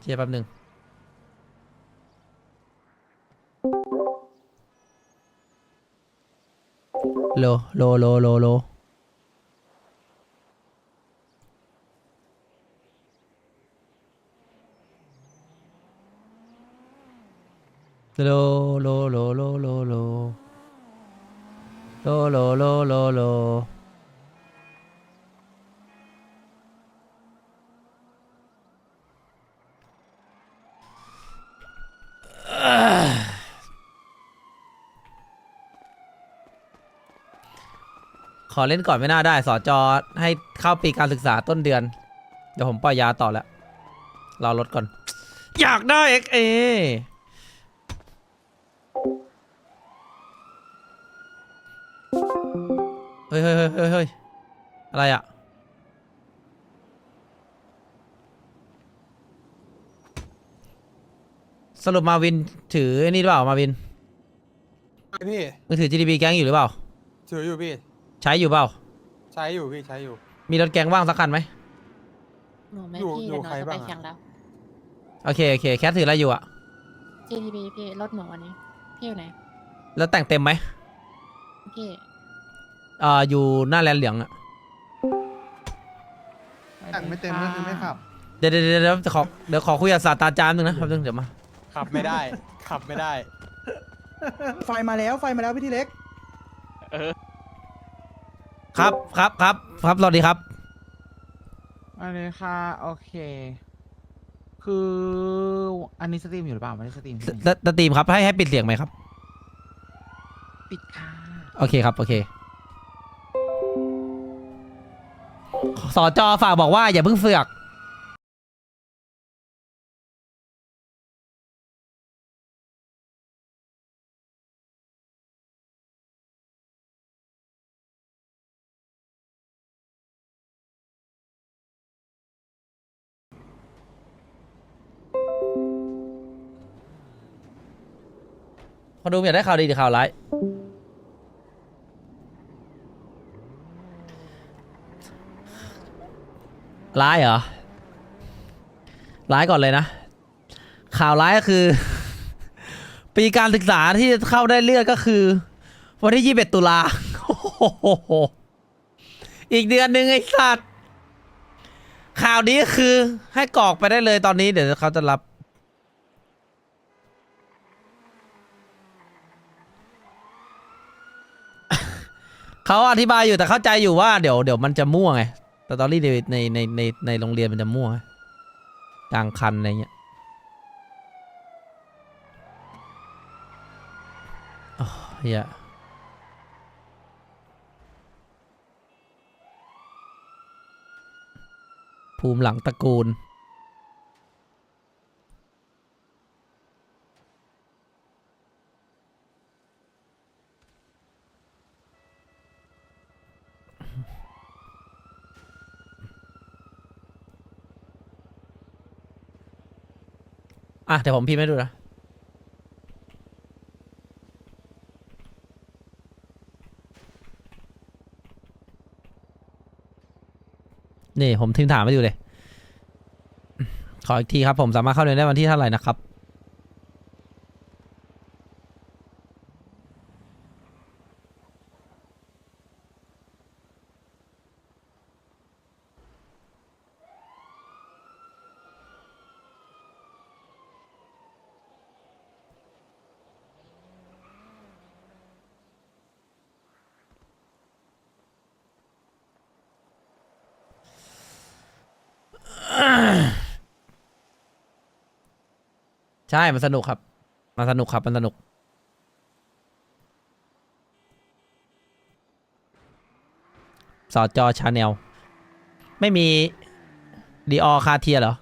เชียร์แป๊บหนึ่งโลโลโลโลโลโลโลโลโลโลโลโลโลโลโล ขอเล่นก่อนไม่น่าได้สอจอให้เข้าปีการศึกษาต้นเดือน เดี๋ยวผมปล่อยยาต่อแล้ว รอรถก่อน อยากได้ XA เอ สรุปมาวินถือไอ้นี่หรือเปล่ามาวินพี่มือถือ GDP แก๊งอยู่หรือเปล่า ถืออยู่พี่ ใช้อยู่เปล่า ใช้อยู่พี่ใช้อยู่ มีรถแก๊งว่างสักคันไหมหนูไม่อยู่พี่อยู่เดี๋ยวหนูใครจะไปบ้างอะ แข่งแล้ว โอเคโอเคแคทถืออะไรอยู่อะ GTB พี่รถหนูวันนี้ พี่อยู่ไหน แล้วแต่งเต็มไหมพี่เอ่ออยู่หน้าแลนเหลืองอะแต่งไม่เต็มก็คือไม่ขับ เดี๋ยวเดี๋ยวเดี๋ยวเดี๋ยวขอเดี๋ยวขอคุยกับศาสตราจารย์หนึ่งนะแป๊บนึงเดี๋ยวมา ขับไม่ได้ ขับไม่ได้ ไฟมาแล้วไฟมาแล้วพี่ทีเล็ก ครับครับครับครับสวัสดีครับ อันนี้ค่ะ โอเค คืออันนี้สตรีมอยู่หรือเปล่าไม่ได้สตรีมสใช่ไหมสสตรีมครับให้ให้ปิดเสียงไหมครับ ปิดค่ะโอเคครับ โอเคสอจอฝากบอกว่าอย่าเพิ่งเสือก คนดูอยากได้ข่าวดีหรือข่าวร้าย ร้ายเหรอ ร้ายก่อนเลยนะ ข่าวร้ายก็คือ ปีการศึกษาที่เข้าได้เลือกก็คือ วันที่ 21 ตุลาอีกเดือนหนึ่งไอ้สัตว์ข่าวนี้คือให้กรอกไปได้เลยตอนนี้เดี๋ยวเขาจะรับ เขาอธิบายอยู่แต่เข้าใจอยู่ว่าเดี๋ยวเดี๋ยวมันจะมั่วไงแต่ตอรี่ในในในในในโรงเรียนมันจะมั่วไงกลางคันอะไรเงี้ยโอ้เฮียภูมิหลังตระกูล อะเดี๋ยวผมพิมพ์ให้ดูนะ นี่ผมทิ้งถามไปอยู่เลย ขออีกทีครับ ผมสามารถเข้าเรียนได้วันที่เท่าไหร่นะครับ ใช่มันสนุกครับ มันสนุกครับ มันสนุก สอจอชาแนล ไม่มีดีออคาเทียเหรอ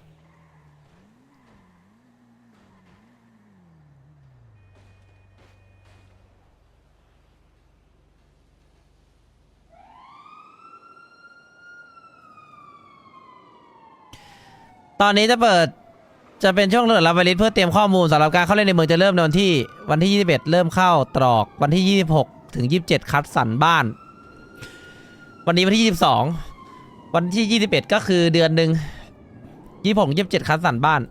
ตอนนี้จะเปิด จะเป็นช่วงเลือดรับวลิตเพื่อเตรียมข้อมูลสำหรับการเข้าเล่นในเมืองจะเริ่มในวันที่วันที่ 21 เริ่มเข้าตรอกวันที่ 26 ถึง 27 คัดสรรบ้าน วันนี้วันที่ 22 วันที่ 21 ก็คือเดือนหนึ่ง26 27 คัดสรรบ้าน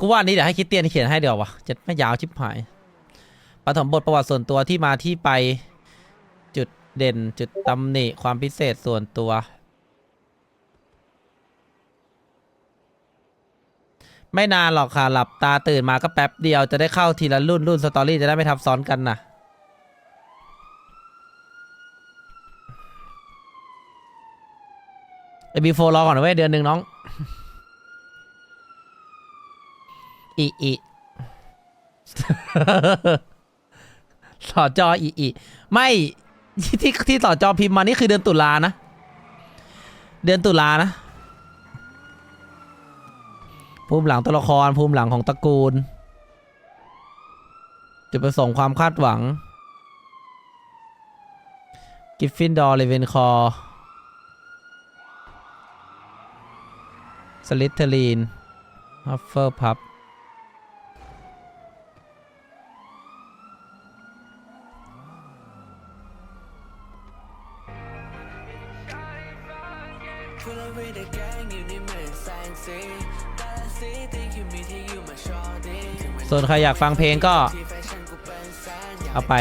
กูว่าอันนี้เดี๋ยวให้คริดเตียนเขียนให้เดี๋ยววะจะไม่ยาวชิบหายปฐมบทประวัติส่วนตัวที่มาที่ไปจุดเด่นจุดตำหนิความพิเศษส่วนตัว ไม่นานหรอกค่ะ หลับตาตื่นมาก็แป๊บเดียวจะได้เข้าทีละรุ่นรุ่นสตอรี่จะได้ไม่ทับซ้อนกันนะไอบีโฟรอก่อนนะเว้ยเดือนหนึ่งน้อง อีอีสอจออีอีไม่ ที่ที่สอจอพิมพ์มานี่คือเดือนตุลานะ เดือนตุลานะ ภูมิหลังตัวละครภูมิหลังของตระกูล จุดประสงค์ความคาดหวัง กิฟฟินดอร์เลเวนคอร์สลิทเทอรีนฮัฟเฟอร์พับ พูดแล้วไม่ได้แกล้งอยู่ในเหมือนแสงสีแต่ละสีตีคิวมีที่อยู่มาชอดีส่วนใครอยากฟังเพลงก็ เอาไป